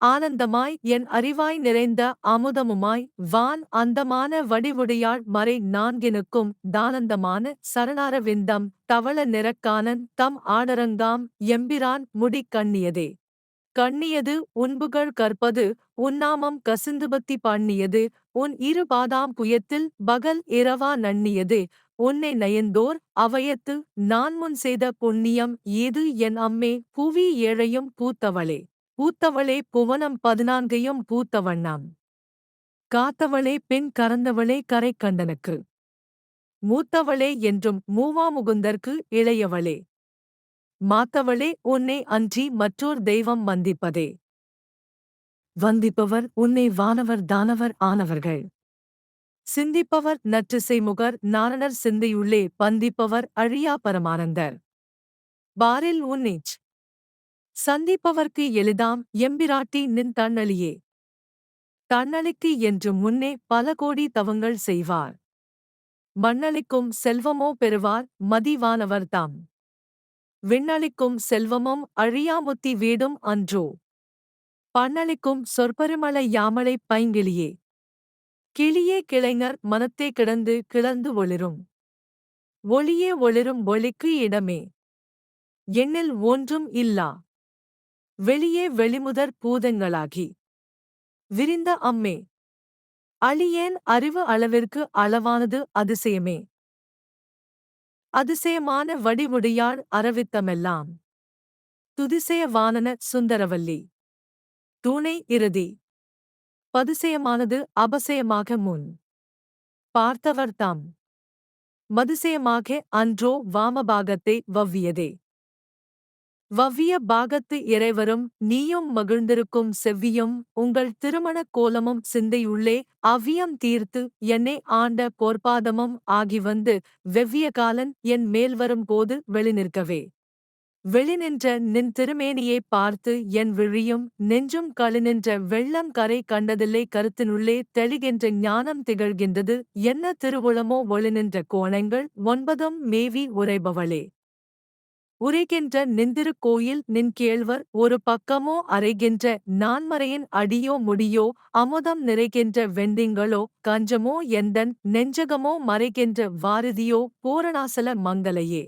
ஆனந்தமாய் என் அறிவாய் நிறைந்த அமுதமுமாய் வான் அந்தமான வடிவுடையாள் மறை நான்கினுக்கும் தானந்தமான சரணாரவிந்தம் தவள நிறக்கானன் தம் ஆடரங்காம் எம்பிரான் முடி கண்ணியதே. கண்ணியது உன்புகழ் கற்பது உன்னாமம் கசிந்துபத்தி பண்ணியது உன் இரு பாதாம் புயத்தில் பகல் இரவா நண்ணியது. உன்னை நயந்தோர் அவையத்து நான் முன் செய்த புண்ணியம் ஏது என் அம்மே புவி ஏழையும் பூத்தவளே. பூத்தவளே புவனம் பதினான்கையும் பூத்தவண்ணாம். காத்தவளே பெண் கறந்தவளே கரை கண்டனுக்கு மூத்தவளே என்றும் மூவாமுகுந்தர்க்கு இளையவளே. மாத்தவளே உன்னை அன்றி மற்றோர் தெய்வம் வந்திப்பதே. வந்திப்பவர் உன்னை வானவர் தானவர் ஆனவர்கள். சிந்திப்பவர் நற்றிசைமுகர் நாரணர் சிந்தையுள்ளே பந்திப்பவர் அழியா பரமானந்தர். பாரில் உன்னிச் சந்திப்பவர்க்கு எளிதாம் எம்பிராட்டி நின் தன்னழியே தன்னழிக்கு என்று முன்னே பல கோடி தவங்கள் செய்வார். மண்ணளிக்கும் செல்வமோ பெறுவார் மதிவானவர்தாம் விண்ணளிக்கும் செல்வமும் அழியாமுத்தி வீடும் அன்றோ. பண்ணளிக்கும் சொற்பெருமள யாமலை பைங்கிளியே கிளியே கிளைஞர் மனத்தே கிடந்து கிளந்து ஒளிரும். ஒளியே ஒளிரும் ஒளிக்கு இடமே. எண்ணில் ஒன்றும் இல்லா. வெளியே வெளிமுதற் பூதங்களாகி. விரிந்த அம்மே. அழியேன் அறிவு அளவிற்கு அளவானது அதிசயமே. அதிசயமான வடிவுடையாள் அரவித்தமெல்லாம் துதிசயவானன சுந்தரவல்லி. தூணை இறுதி. பதிசயமானது அபசயமாக முன். பார்த்தவர்தாம் மதிசயமாக அன்றோ வாமபாகத்தை வவ்வியதே. வவ்விய பாகத்து இறைவரும் நீயும் மகிழ்ந்திருக்கும் செவ்வியும் உங்கள் திருமணக் கோலமும் சிந்தையுள்ளே அவ்வியம் தீர்த்து என்னை ஆண்ட போர்ப்பாதமும் ஆகி வந்து வெவ்விய காலன் என் மேல் வரும் போது வெளிநிற்கவே. வெளிநின்ற நின் திருமேனியைப் பார்த்து என் விழியும் நெஞ்சும் களிநின்ற வெள்ளம் கரை கண்டதில்லை கருத்தினுள்ளே தெளிகின்ற ஞானம் திகழ்கின்றது என்ன திருவுளமோ ஒளிநின்ற கோணங்கள் ஒன்பதும் மேவி உரைபவளே உரைகின்ற நிந்திருக்கோயில் நின் கேழ்வர் ஒரு பக்கமோ அறைகின்ற நான்மறையின் அடியோ முடியோ அமுதம் நிறைகின்ற வெண்டிங்களோ கஞ்சமோ எந்தன் நெஞ்சகமோ மறைகின்ற வாரதியோ பூரணாசல மங்கலையே